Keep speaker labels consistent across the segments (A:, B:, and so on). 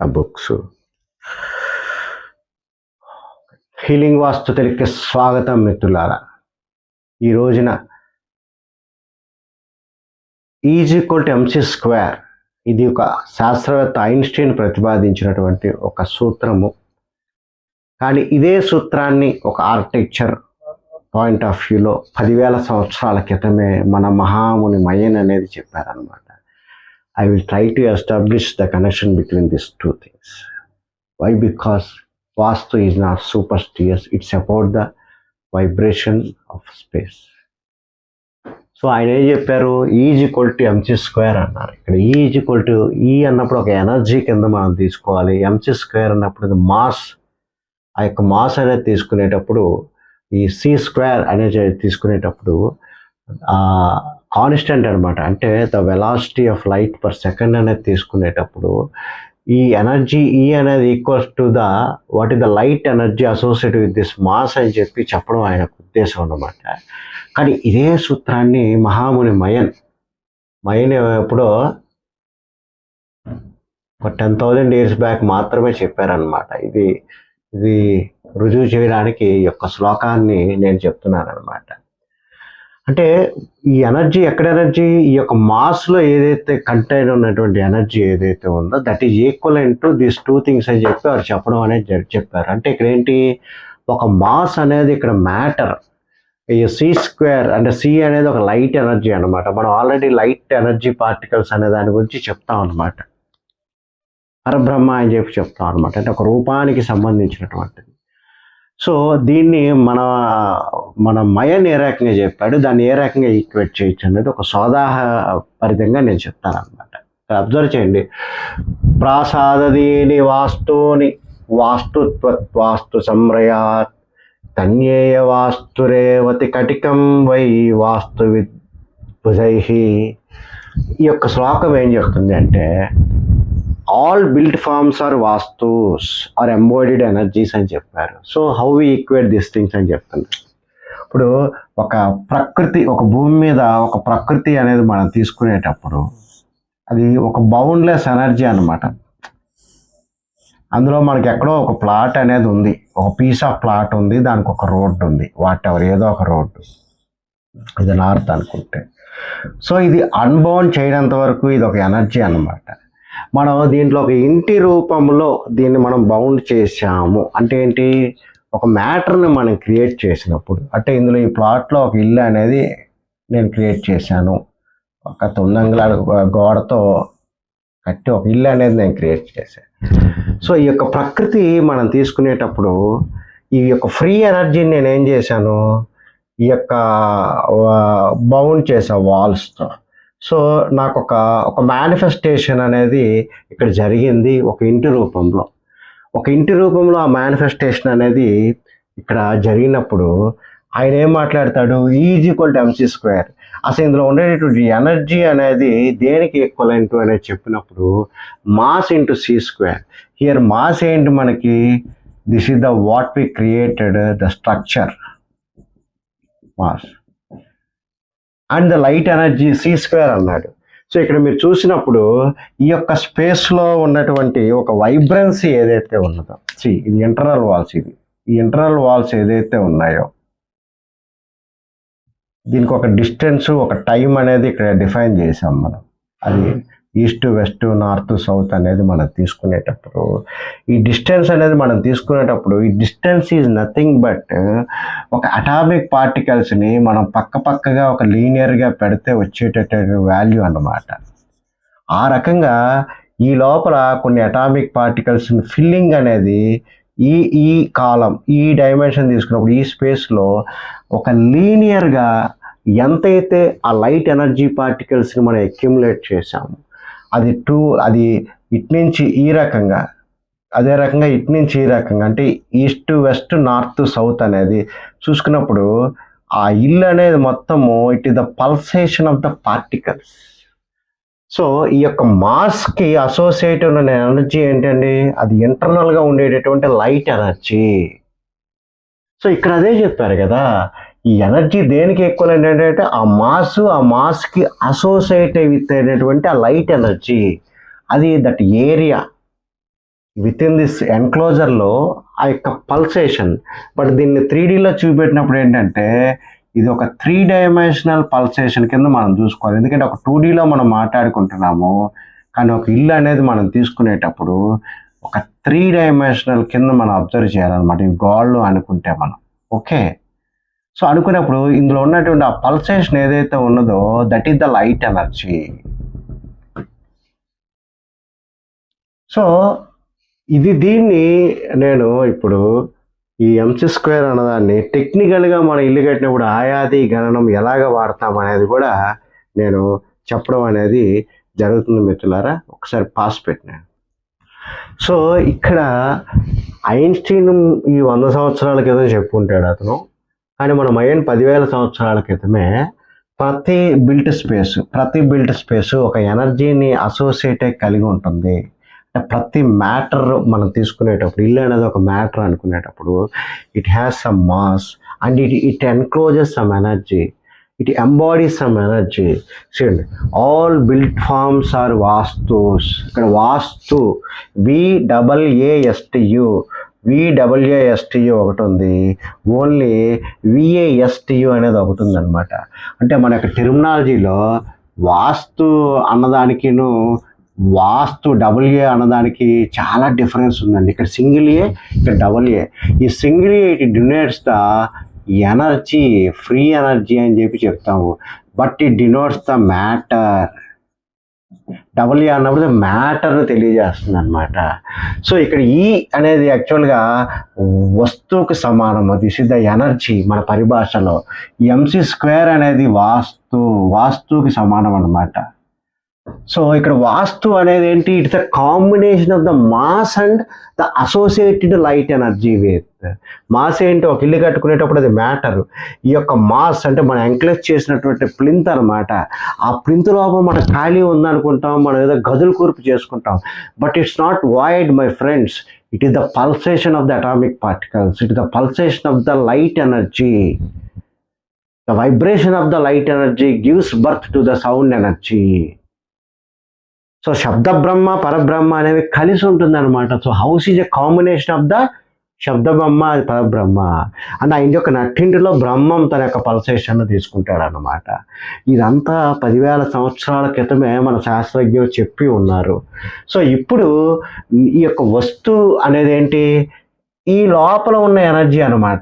A: ఆ books. Healing వాస్తు తెలికి స్వాగతం మిత్రులారా. ఈ రోజున is equal to M C square ఇది ఒక శాస్త్రవేత్త ఐన్స్టీన్ ప్రతిపాదించినటువంటి ఒక సూత్రము. కానీ ఇదే సూత్రాన్ని ఒక ఆర్కిటెక్చర్ పాయింట్ ఆఫ్ వ్యూలో పదివేల సంవత్సరాల క్రితమే మన మహాముని మయన్ అనేది చెప్పారనమాట I will try to establish the connection between this two things why because vastu is not superstitious it's about the vibration of space so ఆయన ఏం చెప్పారు? Is equal to M C square అన్నారు. ఇక్కడ ఈజ్ ఈక్వల్ టు ఈ అన్నప్పుడు ఒక energy కింద మనం తీసుకోవాలి. ఎంసీ స్క్వేర్ అన్నప్పుడు ఇది మాస్ ఆ యొక్క మాస్ అనేది తీసుకునేటప్పుడు ఈ సి స్క్వేర్ అనేది తీసుకునేటప్పుడు కాన్స్టెంట్ అనమాట అంటే the velocity of light per second అనేది తీసుకునేటప్పుడు ఈ ఎనర్జీ ఈ అనేది equals to the what is the light energy associated with this mass అని చెప్పి చెప్పడం ఆయన ఉద్దేశం అనమాట కానీ ఇదే సూత్రాన్ని మహాముని మయన్ మయన్ ఎప్పుడో ఒక టెన్ థౌజండ్ ఇయర్స్ బ్యాక్ మాత్రమే చెప్పారనమాట ఇది ఇది రుజువు చేయడానికి ఈ యొక్క శ్లోకాన్ని నేను చెప్తున్నాను అనమాట అంటే ఈ ఎనర్జీ ఎక్కడ ఎనర్జీ? ఈ యొక్క మాస్లో ఏదైతే కంటైన్ ఉన్నటువంటి ఎనర్జీ ఏదైతే ఉందో that is equal to these two things అని చెప్పి వారు చెప్పడం అనేది చెప్పారు. అంటే ఇక్కడ ఏంటి? ఒక మాస్ అనేది ఇక్కడ మ్యాటర్ ఈ సి స్క్వేర్ అంటే సి అనేది ఒక లైట్ ఎనర్జీ అన్నమాట. మనం ఆల్రెడీ లైట్ ఎనర్జీ పార్టికల్స్ అనే దాని గురించి చెప్తాం అనమాట పరబ్రహ్మ అని చెప్పి చెప్తాం అనమాట అంటే ఒక రూపానికి సంబంధించినటువంటిది. సో దీన్ని మన మన మయన్ ఏ రకంగా చెప్పాడు. దాన్ని ఏ రకంగా ఈక్వేట్ చేయొచ్చు అనేది ఒక సోదాహపరితంగా నేను చెప్తాను అనమాట అబ్జర్వ్ చేయండి. ప్రాసాదీని వాస్తుని వాస్తుత్వత్వాస్తు సంరయాత్ తన్యేయ వాస్తురేవతి కటికం వై వాస్తు విద్భుజై ఈ యొక్క శ్లోకం ఏం చెప్తుంది అంటే all build forms are vastus are embodied energies అని చెప్పారు. So how we equate this things అని చెప్తున్నారు ఇప్పుడు ఒక ప్రకృతి ఒక భూమి మీద ఒక ప్రకృతి అనేది మనం తీసుకునేటప్పుడు అది ఒక బౌండ్లెస్ ఎనర్జీ అన్నమాట. అందులో మనకి ఎక్కడో ఒక ప్లాట్ అనేది ఉంది. ఒక పీస్ ఆఫ్ ప్లాట్ ఉంది దానికి ఒక రోడ్డు ఉంది. వాట్ ఎవర్ ఏదో ఒక రోడ్డు ఇది నార్త్ అనుకుంటే. సో ఇది అన్బౌండ్ చేయడంత వరకు ఇది ఒక ఎనర్జీ అన్నమాట. మనం దీంట్లో ఒక ఇంటి రూపంలో దీన్ని మనం బౌండ్ చేసాము అంటే ఏంటి? ఒక మ్యాటర్ని మనం క్రియేట్ చేసినప్పుడు. అంటే ఇందులో ఈ ప్లాట్లో ఒక ఇల్లు అనేది నేను క్రియేట్ చేశాను. ఒక తొమ్మిది గోడతో కట్టి ఒక ఇల్లు అనేది నేను క్రియేట్ చేశాను. సో ఈ యొక్క ప్రకృతి మనం తీసుకునేటప్పుడు ఈ యొక్క ఫ్రీ ఎనర్జీని నేను ఏం చేశాను? ఈ యొక్క బౌండ్ చేసా వాల్స్తో సో నాకు ఒక ఒక మేనిఫెస్టేషన్ అనేది ఇక్కడ జరిగింది ఒక ఇంటి రూపంలో. ఒక ఇంటి రూపంలో ఆ మేనిఫెస్టేషన్ అనేది ఇక్కడ జరిగినప్పుడు ఆయన ఏం మాట్లాడతాడు? Is equal to M C square అసలు ఇందులో ఉండేటటువంటి ఎనర్జీ అనేది దేనికి ఈక్వలెంట్ అనేది చెప్పినప్పుడు mass into C square here mass ఏంటి మనకి? This is the what we created the structure mass and the light energy C square అన్నాడు. సో ఇక్కడ మీరు చూసినప్పుడు ఈ యొక్క స్పేస్లో ఉన్నటువంటి ఒక వైబ్రెన్సీ ఏదైతే ఉన్నదో సి ఇది ఇంటర్నల్ వాల్స్ ఇది. ఈ ఇంటర్నల్ వాల్స్ ఏదైతే ఉన్నాయో దీనికి ఒక డిస్టెన్స్ ఒక టైం అనేది ఇక్కడ డిఫైన్ చేసాం మనం. అది ఈస్ట్ వెస్ట్ నార్త్ సౌత్ అనేది మనం తీసుకునేటప్పుడు ఈ డిస్టెన్స్ అనేది మనం తీసుకునేటప్పుడు ఈ డిస్టెన్స్ ఈజ్ నథింగ్ బట్ ఒక అటామిక్ పార్టికల్స్ని మనం పక్క పక్కగా ఒక లీనియర్గా పెడితే వచ్చేటటువంటి వాల్యూ అన్నమాట. ఆ రకంగా ఈ లోపల కొన్ని అటామిక్ పార్టికల్స్ని ఫిల్లింగ్ అనేది ఈ ఈ కాలం ఈ డైమెన్షన్ తీసుకున్నప్పుడు ఈ స్పేస్లో ఒక లీనియర్గా ఎంతైతే ఆ లైట్ ఎనర్జీ పార్టికల్స్ని మనం అక్యుములేట్ చేసాము అది టూ అది ఇటు నుంచి ఈ రకంగా అదే రకంగా ఇటు నుంచి ఈ రకంగా అంటే ఈస్ట్ వెస్ట్ నార్త్ సౌత్ అనేది చూసుకున్నప్పుడు ఆ ఇల్లు అనేది మొత్తము it is the pulsation of the particles. So ఈ యొక్క మాస్కి అసోసియేట్ ఉన్న ఎనర్జీ ఏంటండి? అది ఇంటర్నల్గా ఉండేటటువంటి లైట్ ఎనర్జీ. సో ఇక్కడ అదే చెప్పారు కదా ఈ ఎనర్జీ దేనికి ఎక్కువ ఏంటంటే ఆ మాస్ ఆ మాస్కి అసోసియేట్ విత్ అయినటువంటి ఆ లైట్ ఎనర్జీ అది that area with in this ఎన్క్లోజర్లో ఆ యొక్క పల్సేషన్ బట్ దీన్ని త్రీ డీలో చూపెట్టినప్పుడు ఏంటంటే ఇది ఒక త్రీ డైమెన్షనల్ పల్సేషన్ కింద మనం చూసుకోవాలి. ఎందుకంటే ఒక టూ డీలో మనం మాట్లాడుకుంటున్నాము కానీ ఒక ఇల్లు అనేది మనం తీసుకునేటప్పుడు ఒక త్రీ డైమెన్షనల్ కింద మనం అబ్జర్వ్ చేయాలన్నమాట. ఈ గోళ్ళు అనుకుంటే మనం. ఓకే సో అనుకున్నప్పుడు ఇందులో ఉన్నటువంటి ఆ పల్సేషన్ ఏదైతే ఉన్నదో that is the light energy so ఇది దీన్ని నేను ఇప్పుడు ఈ ఎంసీ స్క్వేర్ అన్నదాన్ని టెక్నికల్గా మనం ఇల్లు కట్టినప్పుడు ఆయాది గణనం ఎలాగ వాడతాం అనేది కూడా నేను చెప్పడం అనేది జరుగుతుంది మిత్రులారా. ఒకసారి పాస్ పెట్టినాను సో ఇక్కడ ఐన్స్టీన్ ఈ వంద సంవత్సరాల క్రితం చెప్పుకుంటాడు అతను. కానీ మనం అయ్యాను పదివేల సంవత్సరాల క్రితమే ప్రతి బిల్ట్ స్పేస్ ప్రతి బిల్ట్ స్పేస్ ఒక ఎనర్జీని అసోసియేట్ కలిగి ఉంటుంది. ప్రతి మ్యాటర్ మనం తీసుకునేటప్పుడు ఇల్లు అనేది ఒక matter అనుకునేటప్పుడు it has some mass and it it encloses some energy it embodies some energy చూడండి all built forms are vastus ఇక్కడ వాస్తు వి డబల్ ఏఎస్టియు విడబ్ల్యూఎస్టియు ఒకటి ఉంది. ఓన్లీ విఏఎస్టియు అనేది ఒకటి ఉందన్నమాట. అంటే మన యొక్క టెర్మినాలజీలో వాస్తు అన్నదానికిను వాస్తు డబుల్ అన్నదానికి చాలా డిఫరెన్స్ ఉందండి. ఇక్కడ సింగిల్ ఏ ఇక్కడ డబుల్ ఏ ఈ single A it denotes the energy free energy అని చెప్పి చెప్తాము. But it denotes the matter double A అన్నప్పుడు మ్యాటర్ను తెలియజేస్తుంది అనమాట సో ఇక్కడ ఈ అనేది యాక్చువల్గా వస్తువుకు సమానం దిస్ ఇస్ ద ఎనర్జీ మన పరిభాషలో. ఎంసీ స్క్వేర్ అనేది వాస్తు వాస్తువుకి సమానం అనమాట సో ఇక్కడ వాస్తు అనేది ఏంటి? It's the combination of the mass and the associated light energy with mass ఏంటి? ఒక ఇల్లు కట్టుకునేటప్పుడు అది మ్యాటర్ ఈ యొక్క మాస్ అంటే మనం ఎంక్లెస్ చేసినటువంటి ప్లింత్ అనమాట ఆ ప్లింత్ లోపల మన ఖాళీ ఉందనుకుంటాం మనం ఏదో గదులు కూర్పు చేసుకుంటాం. But it's not void my friends it is the pulsation of the atomic particles it is the pulsation of the light energy the vibration of the light energy gives birth to the sound energy so శబ్ద బ్రహ్మ పరబ్రహ్మ అనేవి కలిసి ఉంటుందన్నమాట. So house is a combination of the shabda brahma అది పరబ్రహ్మ and ఆయన యొక్క నట్టింటిలో బ్రహ్మం తన యొక్క పల్సేషన్ తీసుకుంటాడు అనమాట ఇదంతా పదివేల సంవత్సరాల క్రితమే మన శాస్త్రజ్ఞులు చెప్పి ఉన్నారు. సో ఇప్పుడు ఈ యొక్క వస్తువు అనేది ఏంటి? ఈ లోపల ఉన్న ఎనర్జీ అనమాట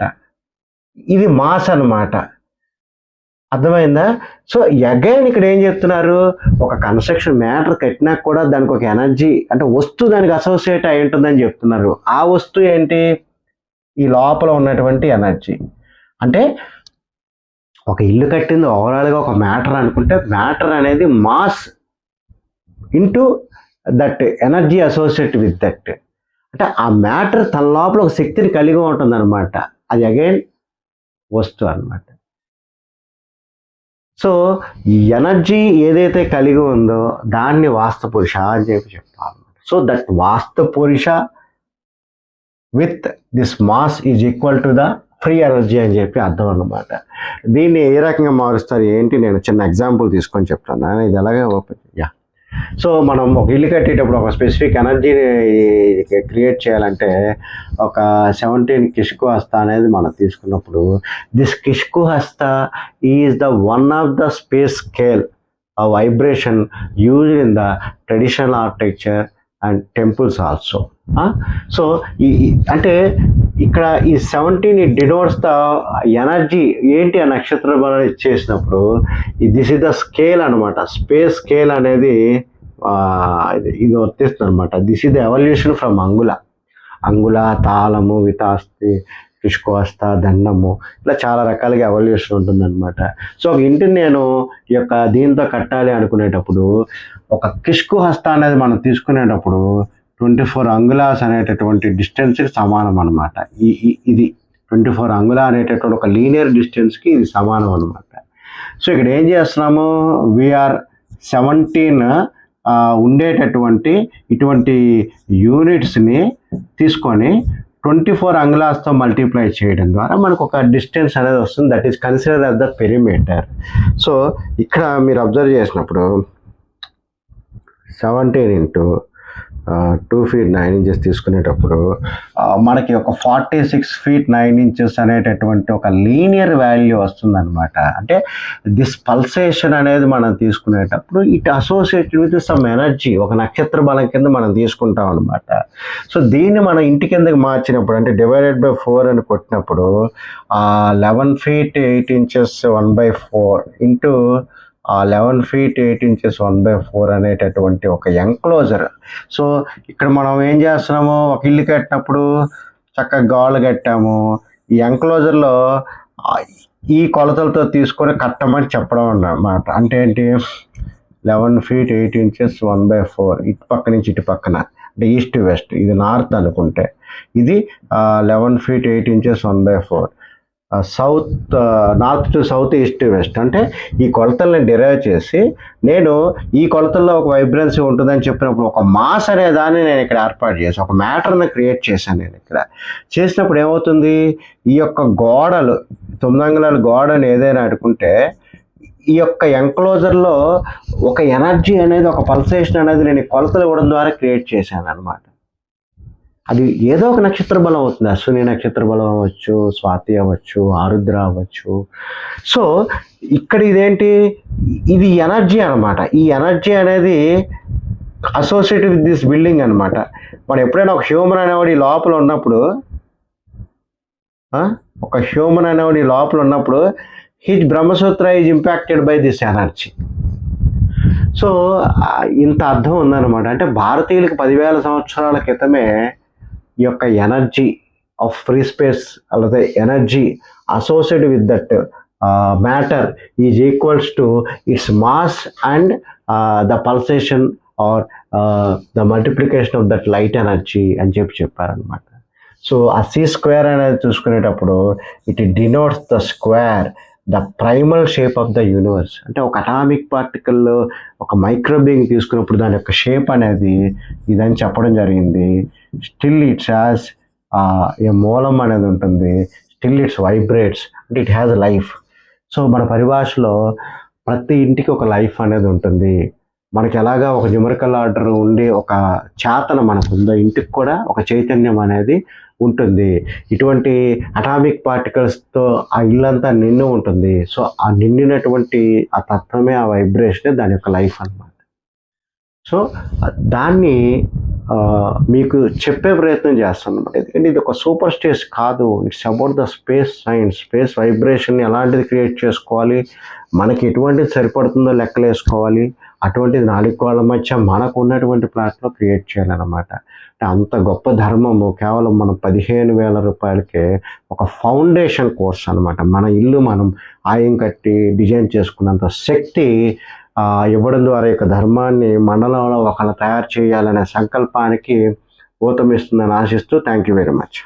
A: ఇది మాస్ అనమాట అర్థమైందా? సో అగైన్ ఇక్కడ ఏం చెప్తున్నారు? ఒక కన్స్ట్రక్షన్ మ్యాటర్ కట్టినా కూడా దానికి ఒక ఎనర్జీ అంటే వస్తువు దానికి అసోసియేట్ అయి ఉంటుందని చెప్తున్నారు. ఆ వస్తువు ఏంటి? ఈ లోపల ఉన్నటువంటి ఎనర్జీ. అంటే ఒక ఇల్లు కట్టింది ఓవరాల్గా ఒక మ్యాటర్ అనుకుంటే మ్యాటర్ అనేది mass into that energy associate with that అంటే ఆ మ్యాటర్ తన లోపల ఒక శక్తిని కలిగి ఉంటుంది అది అగైన్ వస్తువు అనమాట సో ఎనర్జీ ఏదైతే కలిగి ఉందో దాన్ని వాస్తు పురుష అని చెప్పి చెప్తాను so that Vastu Purusha with this mass is equal to the free energy అని చెప్పి అర్థం అన్నమాట. దీన్ని ఏ రకంగా మారుస్తారు ఏంటి? నేను చిన్న ఎగ్జాంపుల్ తీసుకొని చెప్తాను. ఇది ఎలాగే ఓపెన్ యా. సో మనం ఒక ఇల్లు కట్టేటప్పుడు ఒక స్పెసిఫిక్ ఎనర్జీని క్రియేట్ చేయాలంటే ఒక సెవెంటీన్ కిష్కు హస్త అనేది మనం తీసుకున్నప్పుడు this kishku hasta is the one of the space scale ఆ vibration use in the traditional architecture and temples also so ఈ ఈ- అంటే ఇక్కడ ఈ seventeen it denotes the energy ఏంటి ఆ నక్షత్రం బలం ఇచ్చేసినప్పుడు దిస్ ఇస్ ద స్కేల్ అనమాట స్పేస్ స్కేల్ అనేది ఇది వర్తిస్తుంది అనమాట this is the evolution from angula angula తాళము వితాస్తి పుష్కోస్త దండము ఇలా చాలా రకాలుగా ఎవల్యూషన్ ఉంటుందన్నమాట. సో ఒక ఇంటిని నేను ఈ యొక్క దీంతో కట్టాలి అనుకునేటప్పుడు ఒక కిష్కు హస్త అనేది మనం తీసుకునేటప్పుడు ట్వంటీ ఫోర్ అంగుళాస్ అనేటటువంటి డిస్టెన్స్కి సమానం అనమాట ఈ ఇది ట్వంటీ ఫోర్ అంగుళ అనేటటువంటి ఒక లీనియర్ డిస్టెన్స్కి ఇది సమానం అనమాట సో ఇక్కడ ఏం చేస్తున్నాము? వీఆర్ సెవెంటీన్ ఉండేటటువంటి ఇటువంటి యూనిట్స్ని తీసుకొని ట్వంటీ ఫోర్ అంగుళాస్తో మల్టిప్లై చేయడం ద్వారా మనకు ఒక డిస్టెన్స్ అనేది వస్తుంది. That is consider as the perimeter so ఇక్కడ మీరు అబ్జర్వ్ చేసినప్పుడు seventeen into two feet nine inches తీసుకునేటప్పుడు మనకి ఒక forty six feet nine inches అనేటటువంటి ఒక లీనియర్ వాల్యూ వస్తుందన్నమాట. అంటే దిస్ పల్సేషన్ అనేది మనం తీసుకునేటప్పుడు it associated with some energy ఒక నక్షత్ర బలం కింద మనం తీసుకుంటాం అనమాట సో దీన్ని మనం ఇంటి కిందకి మార్చినప్పుడు అంటే డివైడెడ్ బై ఫోర్ అని కొట్టినప్పుడు eleven feet eight inches one by four into ఆ eleven feet eight inches one by four అనేటటువంటి ఒక ఎంక్లోజర్ సో ఇక్కడ మనం ఏం చేస్తున్నాము? ఒక ఇల్లు కట్టినప్పుడు చక్కగా గాలు కట్టాము. ఈ ఎంక్లోజర్లో ఈ కొలతలతో తీసుకొని కట్టమని చెప్పడం అన్నమాట. అంటే ఏంటి? Eleven feet eight inches one by four ఇటు పక్క నుంచి ఇటు పక్కన. అంటే ఈస్ట్ వెస్ట్. ఇది నార్త్ అనుకుంటే. ఇది eleven feet eight inches one by four. South north to south east to west. అంటే ఈ కొలతల్ని డిరైవ్ చేసి నేను ఈ కొలతల్లో ఒక వైబ్రెన్సీ ఉంటుందని చెప్పినప్పుడు ఒక మాస్ అనే దాన్ని నేను ఇక్కడ ఏర్పాటు చేసి ఒక మ్యాటర్ని క్రియేట్ చేశాను నేను ఇక్కడ. చేసినప్పుడు ఏమవుతుంది? ఈ యొక్క గోడలు తొమ్మిది అంగుళాల గోడని ఏదైనా అనుకుంటే ఈ యొక్క ఎంక్లోజర్లో ఒక ఎనర్జీ అనేది ఒక పల్సేషన్ అనేది నేను కొలతలు ఇవ్వడం ద్వారా క్రియేట్ చేశాను అనమాట అది ఏదో ఒక నక్షత్ర బలం అవుతుంది. అశ్విని నక్షత్ర బలం అవ్వచ్చు స్వాతి అవ్వచ్చు ఆరుద్ర అవ్వచ్చు. సో ఇక్కడ ఇదేంటి? ఇది ఎనర్జీ అనమాట ఈ ఎనర్జీ అనేది అసోసియేటెడ్ విత్ దిస్ బిల్డింగ్ అనమాట మనం ఎప్పుడైనా ఒక హ్యూమన్ అనేవాడు ఈ లోపల ఉన్నప్పుడు ఒక హ్యూమన్ అనేవాడు ఈ లోపల ఉన్నప్పుడు his Brahmasutra is impacted by this energy. So ఇంత అర్థం ఉందన్నమాట. అంటే భారతీయులకు పదివేల సంవత్సరాల క్రితమే ఈ యొక్క ఎనర్జీ ఆఫ్ ఫ్రీ స్పేస్ అలాగే energy associated with that matter is equals to its mass and the pulsation or the multiplication of that light energy అని చెప్పి చెప్పారనమాట సో ఆ సి స్క్వేర్ అనేది చూసుకునేటప్పుడు it denotes the square the primal shape of the universe. అంటే ఒక atomic particle ఒక మైక్రోబింగ్ తీసుకున్నప్పుడు దాని యొక్క షేప్ అనేది ఇదని చెప్పడం జరిగింది. స్టిల్ ఇట్స్ హ్యాస్ ఏ మూలం అనేది ఉంటుంది. స్టిల్ ఇట్స్ వైబ్రేట్స్ అంటే ఇట్ హ్యాస్ లైఫ్ సో మన పరిభాషలో ప్రతి ఇంటికి ఒక లైఫ్ అనేది ఉంటుంది. మనకి ఎలాగా ఒక న్యూమరికల్ ఆర్డర్ ఉండే ఒక చేతన మనకు ఉందో ఇంటికి కూడా ఒక చైతన్యం అనేది ఉంటుంది. ఇటువంటి అటామిక్ పార్టికల్స్తో ఆ ఇల్లంతా నిండి ఉంటుంది. సో ఆ నిండినటువంటి ఆ తత్వమే ఆ వైబ్రేషనే దాని యొక్క లైఫ్ అన్నమాట. సో దాన్ని మీకు చెప్పే ప్రయత్నం చేస్తాను అనమాట ఎందుకంటే ఇది ఒక సూపర్ స్టేజ్ కాదు. It's about the space science space vibration ఎలాంటిది క్రియేట్ చేసుకోవాలి మనకి ఎటువంటిది సరిపడుతుందో లెక్కలు వేసుకోవాలి అటువంటిది నాలుగు వాళ్ళ మధ్య మనకు ఉన్నటువంటి ప్లాట్లో క్రియేట్ చేయాలన్నమాట. అంటే అంత గొప్ప ధర్మము కేవలం మనం పదిహేను వేల రూపాయలకే ఒక ఫౌండేషన్ కోర్స్ అనమాట మన ఇల్లు మనం ఆయం కట్టి డిజైన్ చేసుకున్నంత శక్తి ఇవ్వడం ద్వారా యొక్క ధర్మాన్ని మండలంలో ఒకళ్ళు తయారు చేయాలనే సంకల్పానికి ఊతమిస్తుందని ఆశిస్తూ థ్యాంక్ యూ వెరీ మచ్.